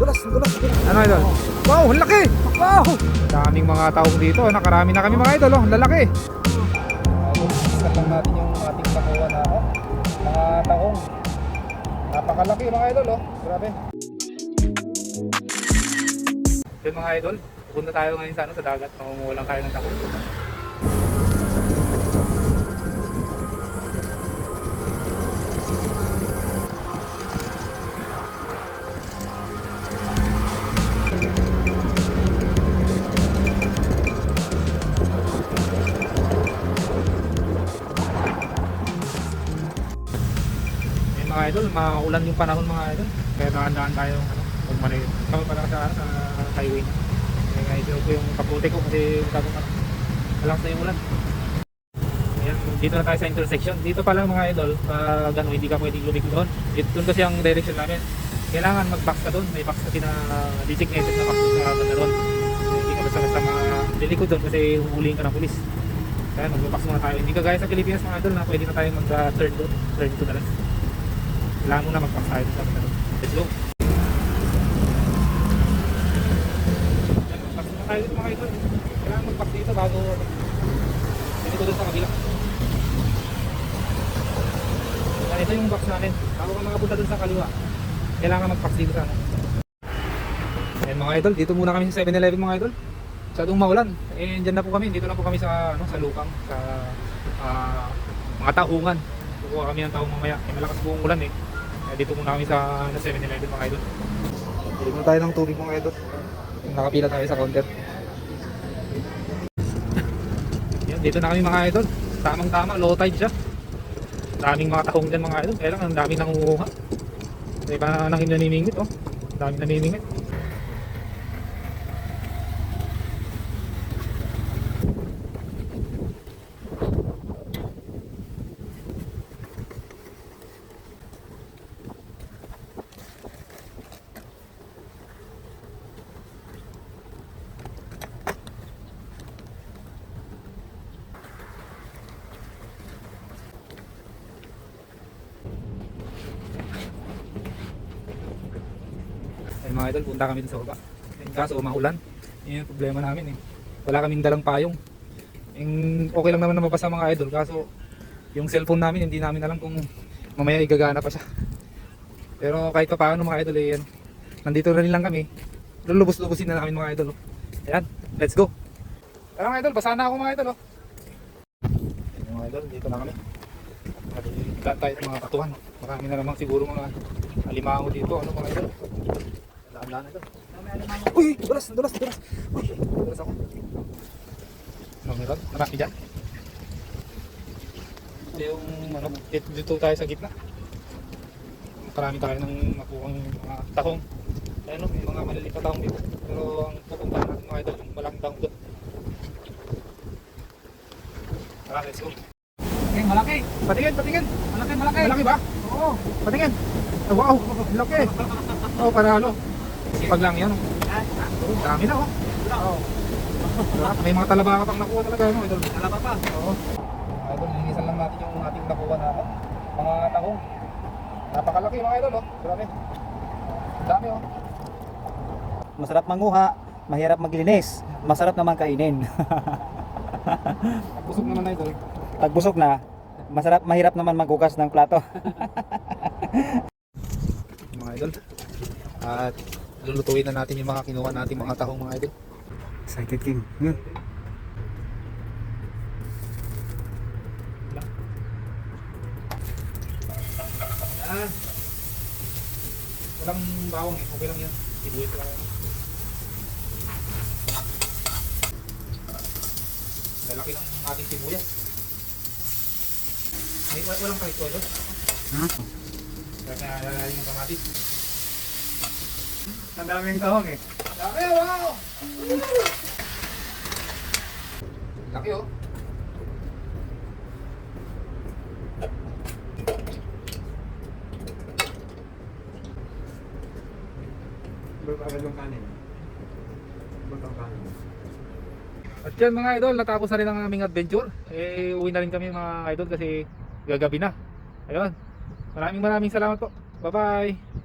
dulas, dulas, dulas. Ano idol? Wow, ang laki! Wow! Daming mga taong dito. Nakarami na kami mga idol. Oh. Lalaki. Sikat lang natin yung ating nakuha na oh. Mga taong. Napakalaki mga idol. Oh. Grabe. Yun mga idol. Pupunta tayo ngayon sa, ano, sa dagat. Mamumulang tayo ng takot. Mga idol, maulan yung panahon mga idol. Kaya dahan-dahan tayo ano, magmanay. Kami pala sa, sa highway. Kaya nga ito ko yung kapote ko kasi masyadong ano, malakas na yung ulan. Ayan, dito na tayo sa intersection. Dito pa lang mga idol, pag ano, hindi ka pwedeng lumiko doon. Dito doon kasi ang direction namin. Kailangan mag-box ka doon. May box kasi na designated na box sa banda doon. Hindi ka basta-basta ma-deliko doon kasi huhulihin ka ng pulis. Kaya mag-box muna tayo. Hindi ka gaya sa Pilipinas mga idol na pwede na tayo mag-turn doon. Turn to the left. Kailangan mo na sa banda doon. Let's go. Tayo dito mga idol. Kailangan mag-box dito bago dito doon sa kabila. Yan, ito yung box namin. Bago ka makapunta doon sa kaliwa, kailangan mag-box dito sa ano. Ayan mga idol, dito muna kami sa 7-Eleven mga idol. Masyadong maulan. Eh, dyan na po kami. Dito na po kami sa, ano, sa Lukang, sa ah, mga taungan. Kukuha kami ng taong mamaya. Eh, malakas po ang ulan eh. Dito muna kami sa ano, 7-Eleven mga idol. Bili muna tayo ng tubig mga idol. Nakapila tayo sa counter. Yan, dito na kami mga idol. Tamang tama, low tide siya. Daming mga tahong dyan mga idol. Kaya lang, ang daming nangunguha. May pa nang naniningit oh. Daming naniningit. Ay mga idol, punta kami sa baba. Yung kaso maulan. Yun yung problema namin eh. Wala kaming dalang payong. Yung okay lang naman na mabasa mga idol kaso yung cellphone namin hindi namin alam kung mamaya igagana pa siya. Pero kahit pa paano mga idol eh yan. Nandito na rin lang kami. Lulubos-lubusin na namin mga idol. oh. Ayan, let's go. Tara mga idol, basa na ako mga idol. Oh. Ayan, mga idol, dito na kami. Nagkita tayo ng mga katuhan. Marami na naman siguro mga alimango dito. Ano mga idol? Daan-daan ito. Uy, dulas, dulas, dulas. Uy, dulas ako. Ano meron? Marami dyan. Ito yung ano, dito, dito tayo sa gitna. Marami tayo ng nakuhang mga tahong. Ayun, may mga maliliit na tahong dito. Pero ang pupuntahan natin mga idol, yung malang tahong doon. Tara, let's go. Okay, malaki. Patingin, patingin. Malaki, malaki. Malaki ba? Oo. Patingin. Oh, wow, laki. Oh, panalo. Sipag lang yan. Oh, dami na oh. Oo. May mga talaba ka pang nakuha talaga ano, idol. Talaba pa? Oo. Idol, linisan lang natin yung ating nakuha na ano, mga tahong. Napakalaki mga idol oh. Grabe. Ang Dami oh. Masarap manguha, mahirap maglinis, masarap naman kainin. Busog naman idol. Pag busog na, masarap mahirap naman maghugas ng plato. Mga idol. At lulutuin na natin yung mga kinuha natin mga tahong mga idol. Excited King. Yun. Ah. Walang bawang eh. Okay lang yan. Sibuyas lang yan. Lalaki ng ating sibuyas. May wa- walang kahit todo. Hmm? Kaya lalaki yung kamatis. Ang daming tahong eh. Laki wow! Laki oh. Bagay yung kanin. Bagay kanin. At yan mga idol, natapos na rin ang aming adventure. Eh, uwi na rin kami mga idol kasi gagabi na. Ayun. Maraming maraming salamat po. Bye-bye.